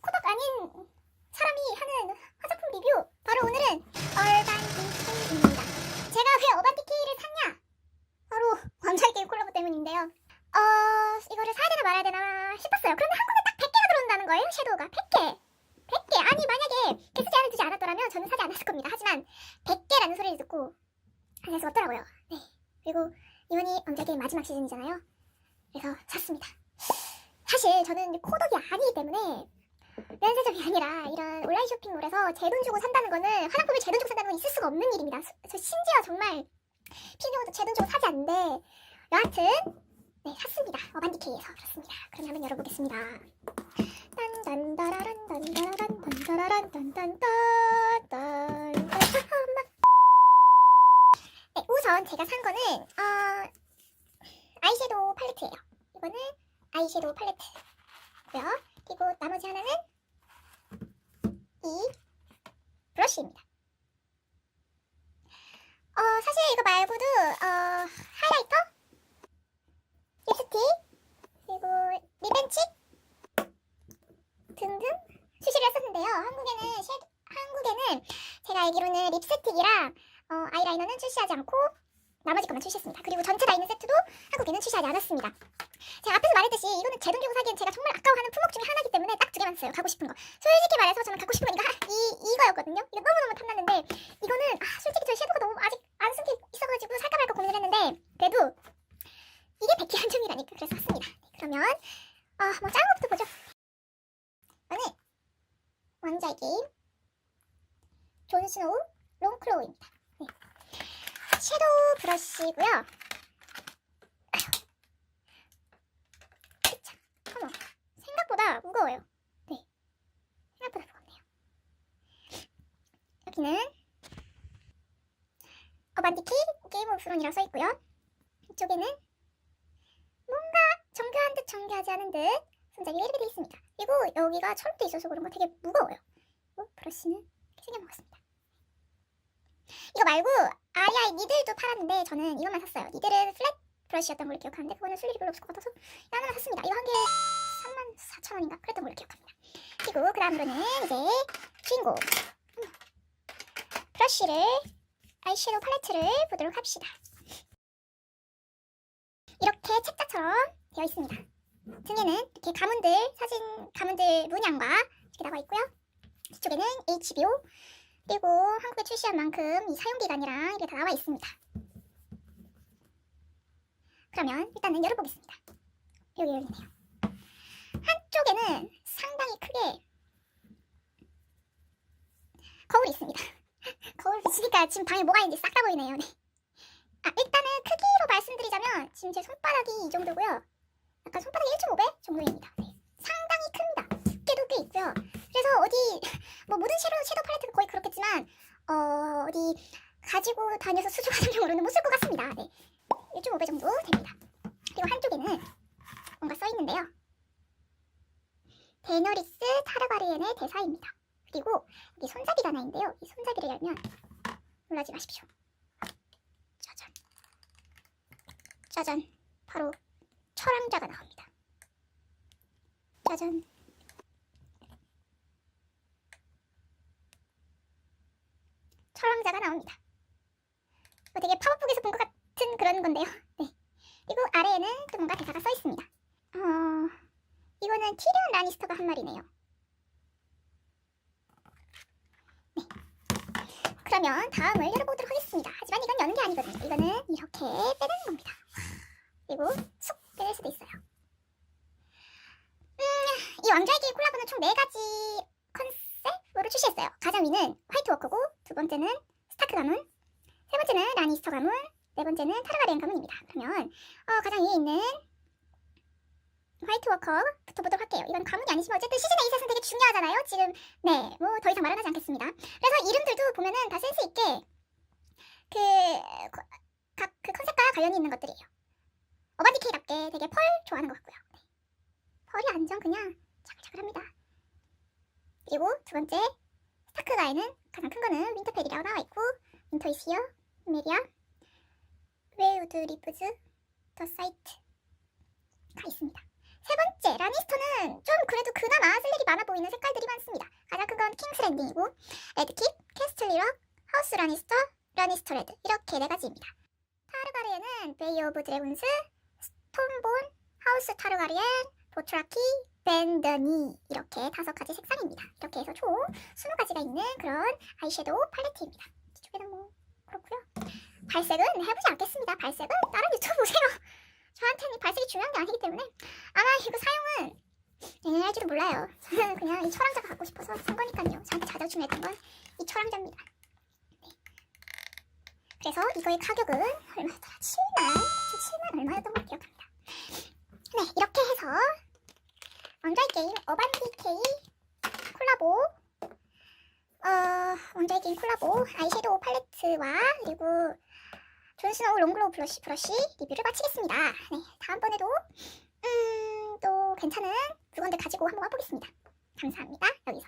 코덕 아닌 사람이 하는 화장품 리뷰 바로 오늘은 얼반디키입니다. 제가 왜 어반디키를 샀냐? 바로 원자이게임 콜라보 때문인데요. 어 이거를 사야 되나 말아야 되나 싶었어요. 그런데 한국에 딱 100개가 들어온다는 거예요. 섀도우가 100개. 100개 아니 만약에 개수 제한을 두지 않았더라면 저는 사지 않았을 겁니다. 하지만 100개라는 소리를 듣고 사실 없더라고요. 네. 그리고 이번이 원자게임 마지막 시즌이잖아요. 그래서 샀습니다. 사실 저는 코덕이 아니기 때문에 면세점이 아니라 이런 온라인 쇼핑몰에서 제 돈 주고 산다는 거는 화장품을 제 돈 주고 산다는 건 있을 수가 없는 일입니다. 수- 저 심지어 정말 것도 제 돈 주고 사지 않는데 여하튼 네 샀습니다. 어반디케이에서 그렇습니다. 그럼 한번 열어보겠습니다. 네, 우선 제가 산 거는 어, 아이섀도우 팔레트예요. 이거는 아이섀도우 팔레트고요. 그리고 나머지 하나는 이 브러쉬입니다. 어, 사실 이거 말고도 어, 하이라이터, 립스틱, 그리고 립벤치 등등 출시를 했었는데요. 한국에는 섀 한국에는 제가 알기로는 립스틱이랑 어, 아이라이너는 출시하지 않고 나머지 것만 출시했습니다. 그리고 전체 다 있는 세트도 한국에는 출시하지 않았습니다. 제가 앞에서 말했듯이 이거는 제 돈 주고 사기엔 제가 정말 아까워하는 품목 중에 하나이기 때문에 딱 두 개만 샀어요. 갖고 싶은 거. 솔직히 말해서 저는 갖고 싶은 거 이거 하- 이 이거였거든요. 이거 너무너무 탐났는데 이거는 아, 솔직히 저 섀도우가 너무 아직 안 쓴 게 있어가지고 살까 말까 고민을 했는데 그래도 이게 100개 한정이라니까 그래서 샀습니다. 네, 그러면 아뭐 작은 것부터 보죠. 이거는 왕자의 게임 존 스노우 롱클로우입니다. 네. 섀도우 브러쉬고요. 참, 어머, 생각보다 무거워요. 네, 생각보다 무겁네요. 여기는 어반디키 게임 오브 스론이라고 써있고요. 이쪽에는 뭔가 정교한 듯 정교하지 않은 듯 손잡이가 이렇게 되어 있습니다. 그리고 여기가 철도 있어서 그런 거 되게 무거워요. 그리고 브러쉬는 이렇게 생겨먹었습니다. 이거 말고 아리아이 니들도 팔았는데 저는 이것만 샀어요. 니들은 플랫 브러쉬였던 걸로 기억하는데 그거는 쓸 일이 별로 없을 것 같아서 하나만 샀습니다. 이거 한 개에 3만 4천 원인가 그랬던 걸로 기억합니다. 그리고 그 다음으로는 이제 주인공 음. 브러쉬를 아이섀도우 팔레트를 보도록 합시다. 이렇게 책자처럼 되어 있습니다. 등에는 이렇게 가문들 사진 가문들 문양과 이렇게 나와 있고요. 뒤쪽에는 HBO 그리고 한국에 출시한 만큼 이 사용 기간이랑 이게 다 나와 있습니다. 그러면 일단은 열어보겠습니다. 여기 열리네요. 한쪽에는 상당히 크게 거울이 있습니다. 거울 비치니까 지금 방에 뭐가 있는지 싹 다 보이네요. 네. 아 일단은 크기로 말씀드리자면 지금 제 손바닥이 이 정도고요. 약간 손바닥이 1.5배 정도입니다. 네. 상당히 큽니다. 두께도 꽤 있고요. 그래서 어디 뭐 모든 섀도우, 섀도우 팔레트가 거의 그렇겠지만 어, 어디 가지고 다녀서 수족하정용으로는 못 쓸 것 같습니다. 네. 1.5배 정도 됩니다. 그리고 한쪽에는 뭔가 써 있는데요. 데너리스 타르바리엔의 대사입니다. 그리고 여기 손잡이가 하나 있는데요. 이 손잡이를 열면 놀라지 마십시오. 짜잔. 짜잔. 바로 철왕자가 나옵니다. 짜잔. 철왕자가 나옵니다. 이거 되게 파워북에서 본 것 같은 그런 건데요. 네. 그리고 아래에는 또 뭔가 대사가 써 있습니다. 어, 이거는 티리온 라니스터가 한 말이네요. 네. 그러면 다음을 열어보도록 하겠습니다. 하지만 이건 여는 게 아니거든요. 이거는 이렇게 빼내는 겁니다. 그리고 쑥 빼낼 수도 있어요. 음, 이 왕좌의 게임 콜라보는 총 4가지 컨셉으로 출시했어요. 가장 위는 화이트 워커고 두 번째는 스타크 가문, 세 번째는 라니스터 가문, 네 번째는 타르가리엔 가문입니다. 그러면 어, 가장 위에 있는 화이트 워커부터 보도록 할게요. 이건 가문이 아니지만 어쨌든 시즌 에이셋은 되게 중요하잖아요. 지금 네, 뭐 더 이상 말은 하지 않겠습니다. 그래서 이름들도 보면은 다 센스 있게 그 각 그 컨셉과 관련이 있는 것들이에요. 어반디케이답게 되게 펄 좋아하는 것 같고요. 네. 펄이 완전 그냥 자글자글합니다. 그리고 두 번째 스타크가에는 가장 큰 거는 윈터펠이라고 나와 있고 윈터 이시어, 메리아, 웨우드 리프즈, 더 사이트가 있습니다. 세 번째, 라니스터는 좀 그래도 그나마 쓸 일이 많아 보이는 색깔들이 많습니다. 가장 큰 건 킹스 랜딩이고, 레드킵, 캐스틀리럭, 하우스 라니스터, 라니스터 레드 이렇게 네 가지입니다. 타르가리엔은 베이 오브 드래곤스, 스톤본, 하우스 타르가리엔, 보트라키, 밴더니 이렇게 다섯 가지 색상입니다. 이렇게 해서 총 20가지가 있는 그런 아이섀도우 팔레트입니다. 이쪽에는 뭐 그렇고요. 발색은 해보지 않겠습니다. 발색은 다른 유튜브 보세요. 저한테는 발색이 중요한 게 아니기 때문에 아마 이거 사용은 내년 할지도 몰라요. 저는 그냥 이 철왕자가 갖고 싶어서 산 거니까요. 저한테 가장 중요했던 건 이 철왕자입니다. 네. 그래서 이거의 가격은 얼마였더라? 7만? 7만 얼마였던 걸 기억합니다. 네, 이렇게 해서 원자의 게임 어반디케이 콜라보 게임 콜라보 아이섀도우 팔레트와 그리고 존스노우 롱글로우 브러쉬 브러쉬 리뷰를 마치겠습니다. 네, 다음번에도 음, 또 괜찮은 물건들 가지고 한번 와보겠습니다. 감사합니다. 여기서